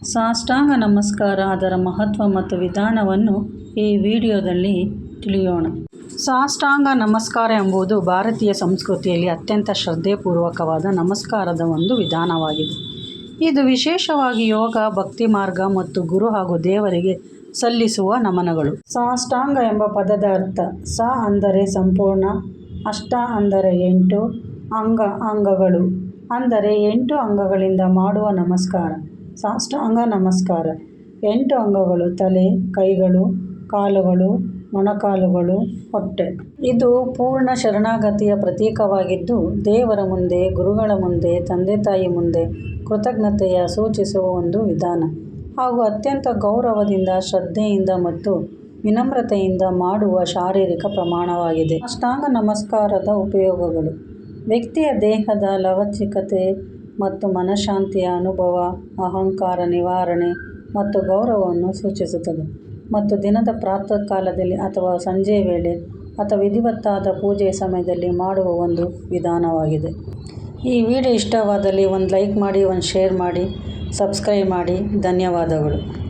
ಸಾಷ್ಟಾಂಗ ನಮಸ್ಕಾರ, ಅದರ ಮಹತ್ವ ಮತ್ತು ವಿಧಾನವನ್ನು ಈ ವಿಡಿಯೋದಲ್ಲಿ ತಿಳಿಯೋಣ. ಸಾಷ್ಟಾಂಗ ನಮಸ್ಕಾರ ಎಂಬುದು ಭಾರತೀಯ ಸಂಸ್ಕೃತಿಯಲ್ಲಿ ಅತ್ಯಂತ ಶ್ರದ್ಧೆಪೂರ್ವಕವಾದ ನಮಸ್ಕಾರದ ಒಂದು ವಿಧಾನವಾಗಿದೆ. ಇದು ವಿಶೇಷವಾಗಿ ಯೋಗ, ಭಕ್ತಿ ಮಾರ್ಗ ಮತ್ತು ಗುರು ಹಾಗೂ ದೇವರಿಗೆ ಸಲ್ಲಿಸುವ ನಮನಗಳು. ಸಾಷ್ಟಾಂಗ ಎಂಬ ಪದದ ಅರ್ಥ, ಸ ಅಂದರೆ ಸಂಪೂರ್ಣ, ಅಷ್ಟ ಅಂದರೆ ಎಂಟು ಅಂಗ ಅಂಗಗಳು, ಅಂದರೆ ಎಂಟು ಅಂಗಗಳಿಂದ ಮಾಡುವ ನಮಸ್ಕಾರ. ಸಾಷ್ಟಾಂಗ ನಮಸ್ಕಾರ ಎಂಟು ಅಂಗಗಳು, ತಲೆ, ಕೈಗಳು, ಕಾಲುಗಳು, ಮೊಣಕಾಲುಗಳು, ಹೊಟ್ಟೆ. ಇದು ಪೂರ್ಣ ಶರಣಾಗತಿಯ ಪ್ರತೀಕವಾಗಿದ್ದು, ದೇವರ ಮುಂದೆ, ಗುರುಗಳ ಮುಂದೆ, ತಂದೆ ತಾಯಿ ಮುಂದೆ ಕೃತಜ್ಞತೆಯ ಸೂಚಿಸುವ ಒಂದು ವಿಧಾನ. ಹಾಗೂ ಅತ್ಯಂತ ಗೌರವದಿಂದ, ಶ್ರದ್ಧೆಯಿಂದ ಮತ್ತು ವಿನಮ್ರತೆಯಿಂದ ಮಾಡುವ ಶಾರೀರಿಕ ಪ್ರಮಾಣವಾಗಿದೆ. ಅಷ್ಟಾಂಗ ನಮಸ್ಕಾರದ ಉಪಯೋಗಗಳು. ವ್ಯಕ್ತಿಯ ದೇಹದ ಲವಚಿಕತೆ ಮತ್ತು ಮನಃಶಾಂತಿಯ ಅನುಭವ, ಅಹಂಕಾರ ನಿವಾರಣೆ ಮತ್ತು ಗೌರವವನ್ನು ಸೂಚಿಸುತ್ತದೆ. ಮತ್ತು ದಿನದ ಪ್ರಾತಃ ಕಾಲದಲ್ಲಿ ಅಥವಾ ಸಂಜೆ ವೇಳೆ ಅಥವಾ ವಿಧಿವತ್ತಾದ ಪೂಜೆಯ ಸಮಯದಲ್ಲಿ ಮಾಡುವ ಒಂದು ವಿಧಾನವಾಗಿದೆ. ಈ ವಿಡಿಯೋ ಇಷ್ಟವಾದಲ್ಲಿ ಒಂದು ಲೈಕ್ ಮಾಡಿ, ಒಂದು ಶೇರ್ ಮಾಡಿ, ಸಬ್ಸ್ಕ್ರೈಬ್ ಮಾಡಿ. ಧನ್ಯವಾದಗಳು.